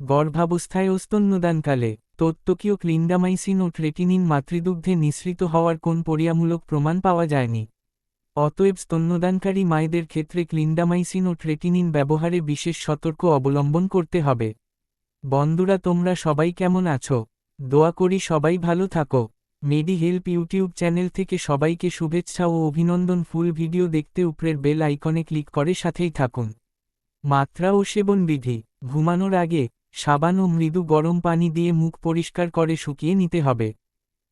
গর্ভাবস্থায় স্তন্যদানকালে তত্ত্বকীয় ক্লিন্ডামাইসিন ও ট্রেটিনিন মাতৃদুগ্ধে নিঃসৃত হওয়ার কোন পরিয়ামূলক প্রমাণ পাওয়া যায়নি? অতএব স্তন্যদানকারী মায়েদের ক্ষেত্রে ক্লিন্ডামাইসিন ও ট্রেটিনিন ব্যবহারে বিশেষ সতর্ক অবলম্বন করতে হবে। বন্ধুরা, তোমরা সবাই কেমন আছো? দোয়া করি সবাই ভালো থাকো। মেডি হেল্প ইউটিউব চ্যানেল থেকে সবাইকে শুভেচ্ছা ও অভিনন্দন। ফুল ভিডিও দেখতে উপরের বেল আইকনে ক্লিক করে সাথেই থাকুন। মাত্রা ও সেবন বিধি ঘুমানোর আগে সাবান ও মৃদু গরম পানি দিয়ে মুখ পরিষ্কার করে শুকিয়ে নিতে হবে।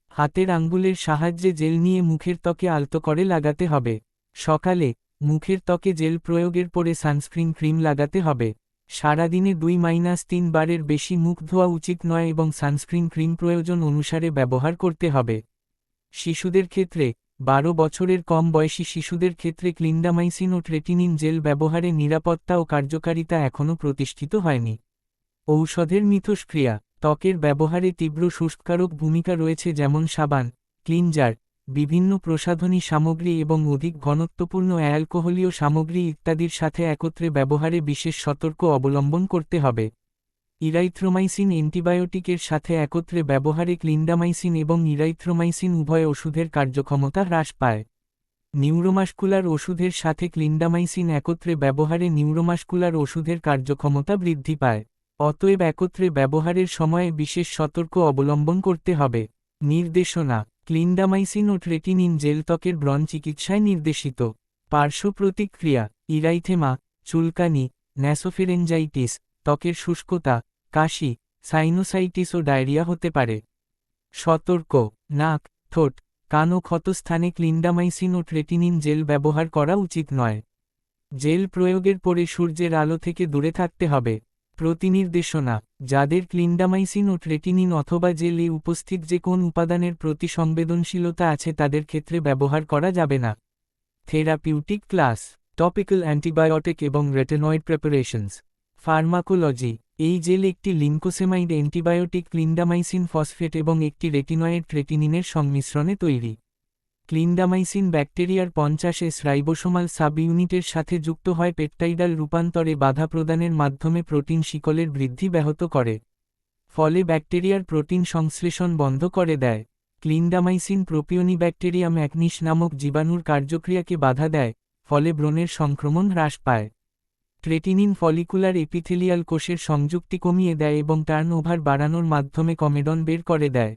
হাতের আঙ্গুলের সাহায্যে জেল নিয়ে মুখের ত্বকে আলতো করে লাগাতে হবে। সকালে, মুখের ত্বকে জেল প্রয়োগের পরে সানস্ক্রিন ক্রিম লাগাতে হবে। সারাদিনে দুই মাইনাস তিন বারের বেশি মুখ ধোয়া উচিত নয় এবং সানস্ক্রিন ক্রিম প্রয়োজন অনুসারে ব্যবহার করতে হবে। শিশুদের ক্ষেত্রে, বারো বছরের কম বয়সী শিশুদের ক্ষেত্রে ক্লিন্ডামাইসিন ও ট্রেটিনিন জেল ব্যবহারে নিরাপত্তা ও কার্যকারিতা এখনও প্রতিষ্ঠিত হয়নি। ঔষধের মিথস্ক্রিয়া, ত্বকের ব্যবহারে তীব্র শুষ্ককারক ভূমিকা রয়েছে যেমন সাবান, ক্লিনজার, বিভিন্ন প্রসাধনী সামগ্রী এবং অধিক ঘনত্বপূর্ণ অ্যালকোহলীয় সামগ্রী ইত্যাদির সাথে একত্রে ব্যবহারে বিশেষ সতর্ক অবলম্বন করতে হবে। ইরাইথ্রোমাইসিন অ্যান্টিবায়োটিকের সাথে একত্রে ব্যবহারে ক্লিন্ডামাইসিন এবং ইরাইথ্রোমাইসিন উভয় ওষুধের কার্যক্ষমতা হ্রাস পায়। নিউরোমাস্কুলার ওষুধের সাথে ক্লিন্ডামাইসিন একত্রে ব্যবহারে নিউরোমাস্কুলার ওষুধের কার্যক্ষমতা বৃদ্ধি পায়। অতএব একত্রে ব্যবহারের সময়ে বিশেষ সতর্ক অবলম্বন করতে হবে। নির্দেশনা, ক্লিন্ডামাইসিন ও ট্রেটিনিন জেল ত্বকের ব্রণ চিকিৎসায় নির্দেশিত। পার্শ্ব প্রতিক্রিয়া, ইরাইথেমা, চুলকানি, ন্যাসোফেরেঞ্জাইটিস, ত্বকের শুষ্কতা, কাশি, সাইনোসাইটিস ও ডায়রিয়া হতে পারে। সতর্ক, নাক, ঠোঁট, কান ও ক্ষতস্থানে ক্লিন্ডামাইসিন ও ট্রেটিনিন জেল ব্যবহার করা উচিত নয়। জেল প্রয়োগের পরে সূর্যের আলো থেকে দূরে থাকতে হবে। প্রতিনির্দেশনা, যাদের ক্লিন্ডামাইসিন ও ট্রেটিনিন অথবা জেলে উপস্থিত যে কোন উপাদানের প্রতি সংবেদনশীলতা আছে তাদের ক্ষেত্রে ব্যবহার করা যাবে না। থেরাপিউটিক ক্লাস, টপিক্যাল অ্যান্টিবায়োটিক এবং রেটেনয়েড প্রেপারেশনস। ফার্মাকোলজি, এই জেল একটি লিঙ্কোসেমাইড অ্যান্টিবায়োটিক ক্লিন্ডামাইসিন ফসফেট এবং একটি রেটিনয়েড ট্রেটিনিনের সংমিশ্রণে তৈরি। ক্লিন্ডামাইসিন ব্যাকটেরিয়ার পঞ্চাশ এস রাইবোসোমাল সাবইউনিটের সাথে যুক্ত হয় পেপটাইডাল রূপান্তরে বাধা প্রদানের মাধ্যমে প্রোটিন শিকলের বৃদ্ধি ব্যাহত করে, ফলে ব্যাকটেরিয়ার প্রোটিন সংশ্লেষণ বন্ধ করে দেয়। ক্লিন্ডামাইসিন প্রোপিওনি ব্যাকটেরিয়াম অ্যাকনিস নামক জীবাণুর কার্যক্রিয়াকে বাধা দেয়, ফলে ব্রণের সংক্রমণ হ্রাস পায়। ট্রেটিনিন ফলিকুলার এপিথেলিয়াল কোষের সংযুক্তি কমিয়ে দেয় এবং টার্ন ওভার বাড়ানোর মাধ্যমে কমেডন বের করে দেয়।